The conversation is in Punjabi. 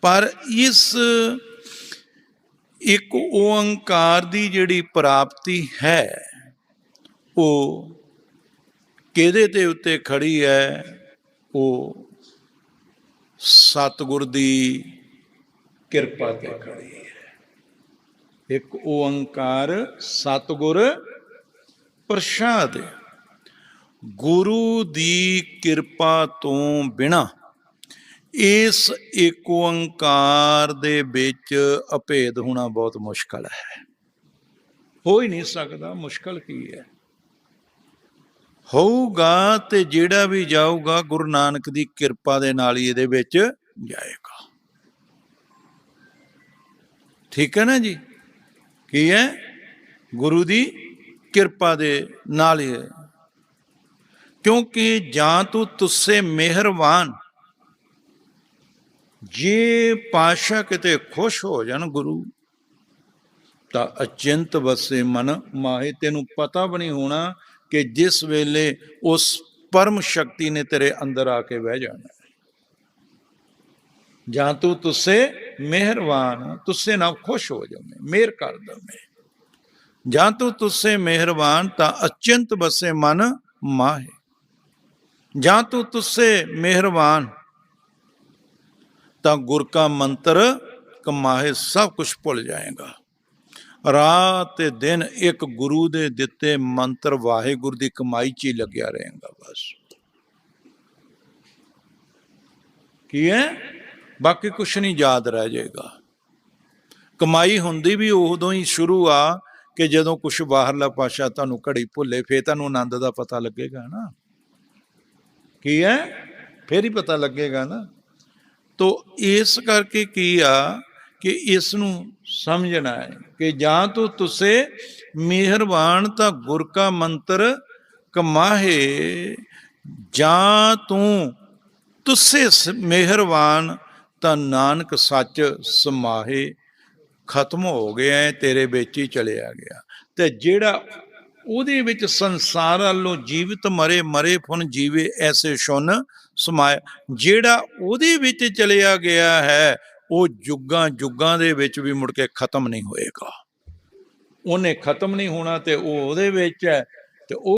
ਪਰ ਇਸ ਇੱਕ ਓੰਕਾਰ ਦੀ ਜਿਹੜੀ ਪ੍ਰਾਪਤੀ ਹੈ, ਉਹ ਕਿਹਦੇ ਤੇ ਉੱਤੇ ਖੜੀ ਹੈ? ਉਹ ਸਤਿਗੁਰ ਦੀ ਕਿਰਪਾ ਤੇ ਖੜੀ ਹੈ। ਇੱਕ ਓੰਕਾਰ ਸਤਿਗੁਰ ਪ੍ਰਸਾਦ ਹੈ। ਗੁਰੂ ਦੀ ਕਿਰਪਾ ਤੋਂ ਬਿਨਾ ਇਸ ਏਕ ਓੰਕਾਰ ਦੇ ਵਿੱਚ ਅਭੇਦ ਹੋਣਾ ਬਹੁਤ ਮੁਸ਼ਕਲ ਹੈ। ਹੋ ਹੀ ਨਹੀਂ ਸਕਦਾ, ਮੁਸ਼ਕਲ ਕੀ ਹੈ? ਹੋਊਗਾ ਤੇ ਜਿਹੜਾ ਵੀ ਜਾਊਗਾ, ਗੁਰੂ ਨਾਨਕ ਦੀ ਕਿਰਪਾ ਦੇ ਨਾਲ ਹੀ ਇਹਦੇ ਵਿੱਚ ਜਾਏਗਾ। ਠੀਕ ਹੈ ਨਾ ਜੀ? ਕੀ ਹੈ? ਗੁਰੂ ਦੀ ਕਿਰਪਾ ਦੇ ਨਾਲ ਹੀ ਕਿਉਂਕਿ ਜਾਂ ਤੂੰ ਤੁਸੇ ਮਿਹਰਬਾਨ ਜੇ ਪਾਸ਼ਾ ਕਿਤੇ ਖੁਸ਼ ਹੋ ਜਾਣ ਗੁਰੂ, ਤਾਂ ਅਚਿੰਤ ਵਸੇ ਮਨ ਮਾਹੇ। ਤੈਨੂੰ ਪਤਾ ਵੀ ਨਹੀਂ ਹੋਣਾ ਕਿ ਜਿਸ ਵੇਲੇ ਉਸ ਪਰਮ ਸ਼ਕਤੀ ਨੇ ਤੇਰੇ ਅੰਦਰ ਆ ਕੇ ਬਹਿ ਜਾਣਾ। ਜਾਂ ਤੂੰ ਤੁਸੇ ਮਿਹਰਬਾਨ ਤੁਸੇ ਨਾਲ ਖੁਸ਼ ਹੋ ਜਾਵੇਂ, ਮਿਹਰ ਕਰ ਦਵੇਂ। ਜਾਂ ਤੂੰ ਤੁਸੇ ਮਿਹਰਬਾਨ ਤਾਂ ਅਚਿੰਤ ਵਸੇ ਮਨ ਮਾਹੇ। ਜਾਂ ਤੂੰ ਤੁਸੇ ਮਿਹਰਬਾਨ ਤਾਂ ਗੁਰ ਕਾ ਮੰਤਰ ਕਮਾਏ ਸਭ ਕੁਝ ਭੁੱਲ ਜਾਏਗਾ। ਰਾਤ ਤੇ ਦਿਨ ਇੱਕ ਗੁਰੂ ਦੇ ਦਿੱਤੇ ਮੰਤਰ ਵਾਹਿਗੁਰੂ ਦੀ ਕਮਾਈ 'ਚ ਹੀ ਲੱਗਿਆ ਰਹੇਗਾ ਬਸ। ਕੀ ਹੈ? ਬਾਕੀ ਕੁਝ ਨਹੀਂ ਯਾਦ ਰਹਿ ਜਾਏਗਾ। ਕਮਾਈ ਹੁੰਦੀ ਵੀ ਉਦੋਂ ਹੀ ਸ਼ੁਰੂ ਆ ਕਿ ਜਦੋਂ ਕੁਝ ਬਾਹਰਲਾ ਪਾਸ਼ਾ ਤੁਹਾਨੂੰ ਘੜੀ ਭੁੱਲੇ, ਫੇਰ ਤੁਹਾਨੂੰ ਆਨੰਦ ਦਾ ਪਤਾ ਲੱਗੇਗਾ ਨਾ। ਕੀ ਹੈ? ਫੇਰ ਹੀ ਪਤਾ ਲੱਗੇਗਾ ਨਾ। ਤੋ ਇਸ ਕਰਕੇ ਕੀ ਆ ਕਿ ਇਸ ਨੂੰ ਸਮਝਣਾ ਹੈ ਕਿ ਜਾਂ ਤੂੰ ਤੁਸੇ ਮਿਹਰਬਾਨ ਤਾਂ ਗੁਰ ਕਾ ਮੰਤਰ ਕਮਾਹੇ ਜਾਂ ਤੂੰ ਤੁਸੇ ਸ- ਮਿਹਰਬਾਨ ਤਾਂ ਨਾਨਕ ਸੱਚ ਸਮਾਹੇ। ਖਤਮ ਹੋ ਗਿਆ ਹੈ, ਤੇਰੇ ਵਿੱਚ ਹੀ ਚਲਿਆ ਗਿਆ। ਤੇ ਜਿਹੜਾ ਉਹਦੇ ਵਿੱਚ ਸੰਸਾਰ ਵੱਲੋਂ ਜੀਵਿਤ ਮਰੇ ਮਰੇ ਫੁਨ ਜੀਵੇ ਐਸੇ ਸ਼ੁਨ ਸਮਾਇਆ ਜਿਹੜਾ ਉਹਦੇ ਵਿੱਚ ਚਲਿਆ ਗਿਆ ਹੈ, ਉਹ ਜੁਗਾਂ ਜੁਗਾਂ ਦੇ ਵਿੱਚ ਵੀ ਮੁੜ ਕੇ ਖਤਮ ਨਹੀਂ ਹੋਏਗਾ। ਉਹਨੇ ਖਤਮ ਨਹੀਂ ਹੋਣਾ ਤੇ ਉਹ ਉਹਦੇ ਵਿੱਚ ਹੈ ਤੇ ਉਹ